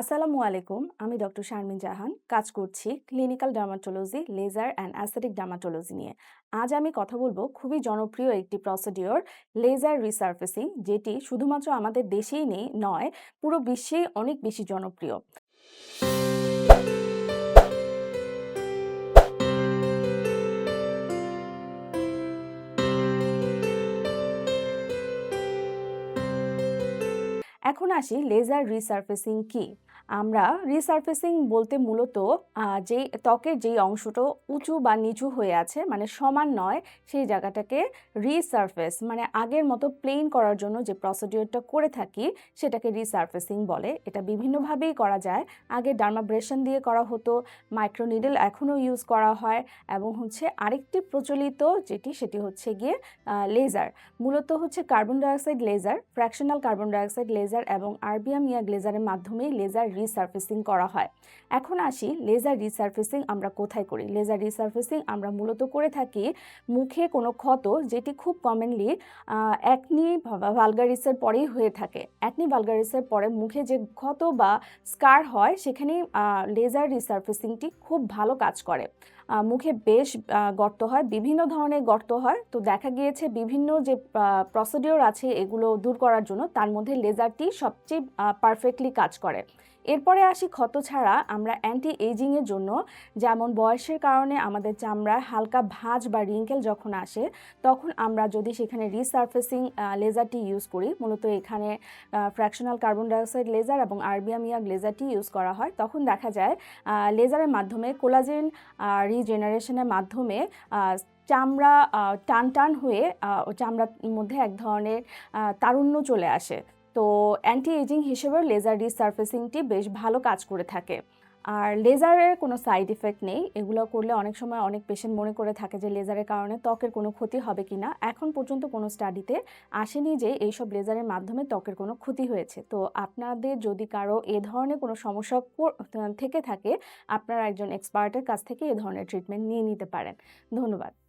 আসসালামু আলাইকুম, আমি ডক্টর শারমিন জাহান। কাজ করছি clinical dermatology, laser and aesthetic dermatology নিয়ে। আজ আমি কথা বলব খুবই জনপ্রিয় একটি প্রসিডিওর, লেজার রিসার্ফেসিং, যেটি শুধুমাত্র আমাদের দেশেই নেই, নয়, পুরো বিশ্বেই অনেক বেশি জনপ্রিয়। এখন আসি লেজার রিসার্ফেসিং কি? আমরা রিসার্ফেসিং বলতে মূলত যেই ত্বকের যেই অংশটা উঁচু বা নিচু হয়ে আছে মানে সমান নয়, সেই জায়গাটাকে রিসার্ফেস মানে আগের মতো প্লেন করার জন্য যে প্রসিডিওরটা করে থাকি, সেটাকে রিসার্ফেসিং বলে। এটা বিভিন্নভাবেই করা যায়। আগে ডার্মাব্রেশন দিয়ে করা হতো মাইক্রোনিডল এখনও ইউজ করা হয়, এবং হচ্ছে আরেকটি প্রচলিত যেটি, সেটি হচ্ছে গিয়ে লেজার মূলত হচ্ছে carbon dioxide laser fractional carbon dioxide laser এবং আরবিএম ইয়াগ লেজারের মাধ্যমেই লেজার রিসার্ফেসিং করা হয়। এখন আসি লেজার রিসার্ফেসিং আমরা কোথায় করি? লেজার রিসার্ফেসিং আমরা মূলত করে থাকি মুখে কোনো ক্ষত যেটি খুব কমনলি অ্যাকনি ভালগারিসের পরেই হয়ে থাকে। অ্যাকনি ভালগারিসের পরে মুখে যে ক্ষত বা স্কার হয়, সেখানেই লেজার রিসার্ফেসিংটি খুব ভালো কাজ করে। মুখে বেশ গর্ত হয়, বিভিন্ন ধরনের গর্ত হয়। তো দেখা গিয়েছে বিভিন্ন যে প্রসিডিওর আছে এগুলো দূর করার জন্য, তার মধ্যে লেজারটি সবচেয়ে পারফেক্টলি কাজ করে। এরপরে আসি ক্ষত ছাড়া, আমরা অ্যান্টি এজিংয়ের জন্য। যেমন বয়সের কারণে আমাদের চামড়ায় হালকা ভাঁজ বা রিঙ্কেল যখন আসে, তখন আমরা যদি সেখানে রিসার্ফেসিং লেজারটি ইউজ করি, মূলত এখানে ফ্র্যাকশনাল কার্বন ডাইঅক্সাইড লেজার এবং আরবিএম ইয়াগ লেজারটি ইউজ করা হয়, তখন দেখা যায় লেজারের মাধ্যমে কোলাজেন রিজেনারেশনের মাধ্যমে চামড়া টান টান হয়ে চামড়ার মধ্যে এক ধরনের তারুণ্য চলে আসে। তো অ্যান্টি এজিং হিসেবেও লেজার রিসার্ফেসিংটি বেশ ভালো কাজ করে থাকে। আর লেজারের কোনো সাইড ইফেক্ট নেই, এগুলো করলে অনেক সময় অনেক পেশেন্ট মনে করে থাকে যে লেজারের কারণে ত্বকের কোনো ক্ষতি হবে কি না এখন পর্যন্ত কোনো স্টাডিতে আসেনি যে এইসব লেজারের মাধ্যমে ত্বকের কোনো ক্ষতি হয়েছে। তো আপনাদের যদি কারও এ ধরনের কোনো সমস্যা থেকে থাকে, আপনারা একজন এক্সপার্টের কাছ থেকে এ ধরনের ট্রিটমেন্ট নিয়ে নিতে পারেন। ধন্যবাদ।